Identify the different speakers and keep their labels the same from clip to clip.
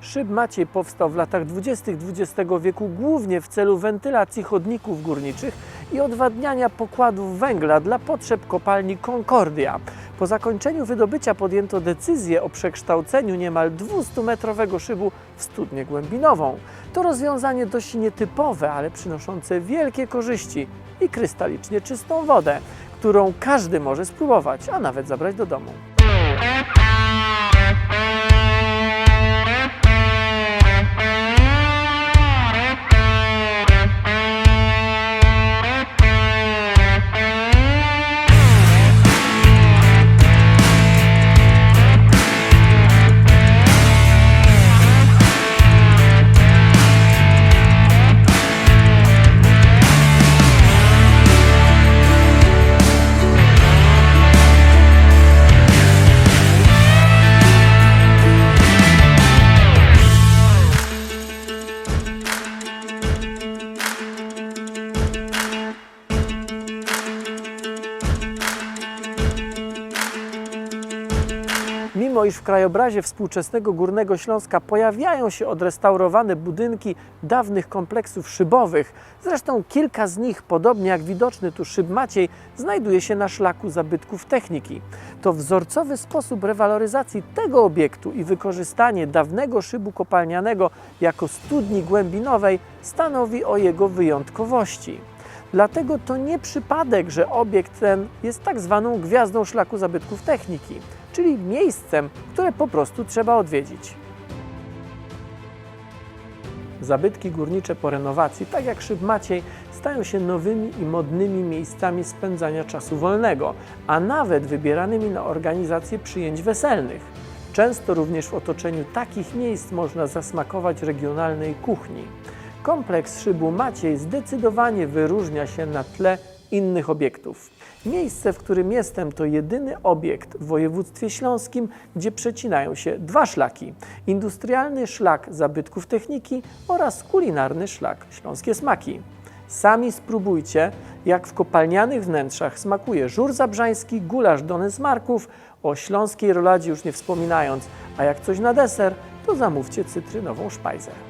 Speaker 1: Szyb Maciej powstał w latach 20. XX wieku głównie w celu wentylacji chodników górniczych i odwadniania pokładów węgla dla potrzeb kopalni Concordia. Po zakończeniu wydobycia podjęto decyzję o przekształceniu niemal 200-metrowego szybu w studnię głębinową. To rozwiązanie dość nietypowe, ale przynoszące wielkie korzyści i krystalicznie czystą wodę, którą każdy może spróbować, a nawet zabrać do domu. Mimo iż w krajobrazie współczesnego Górnego Śląska pojawiają się odrestaurowane budynki dawnych kompleksów szybowych, zresztą kilka z nich, podobnie jak widoczny tu szyb Maciej, znajduje się na szlaku zabytków techniki. To wzorcowy sposób rewaloryzacji tego obiektu i wykorzystanie dawnego szybu kopalnianego jako studni głębinowej stanowi o jego wyjątkowości. Dlatego to nie przypadek, że obiekt ten jest tak zwaną gwiazdą szlaku zabytków techniki, czyli miejscem, które po prostu trzeba odwiedzić. Zabytki górnicze po renowacji, tak jak Szyb Maciej, stają się nowymi i modnymi miejscami spędzania czasu wolnego, a nawet wybieranymi na organizację przyjęć weselnych. Często również w otoczeniu takich miejsc można zasmakować regionalnej kuchni. Kompleks Szybu Maciej zdecydowanie wyróżnia się na tle innych obiektów. Miejsce, w którym jestem, to jedyny obiekt w województwie śląskim, gdzie przecinają się dwa szlaki: industrialny szlak zabytków techniki oraz kulinarny szlak śląskie smaki. Sami spróbujcie, jak w kopalnianych wnętrzach smakuje żur zabrzański, gulasz Dony z Marków, o śląskiej roladzie już nie wspominając, a jak coś na deser, to zamówcie cytrynową szpajzę.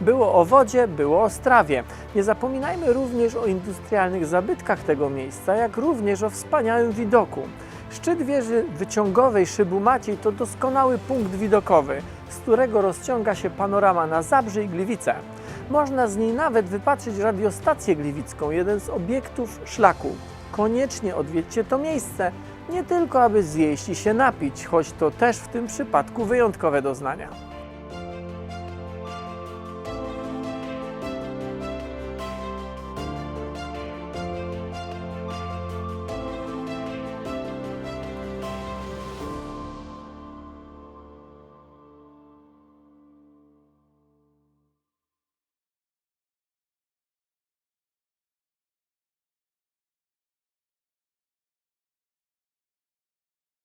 Speaker 1: Było o wodzie, było o strawie. Nie zapominajmy również o industrialnych zabytkach tego miejsca, jak również o wspaniałym widoku. Szczyt wieży wyciągowej Szybu Maciej to doskonały punkt widokowy, z którego rozciąga się panorama na Zabrze i Gliwice. Można z niej nawet wypatrzyć radiostację gliwicką, jeden z obiektów szlaku. Koniecznie odwiedźcie to miejsce, nie tylko aby zjeść i się napić, choć to też w tym przypadku wyjątkowe doznania.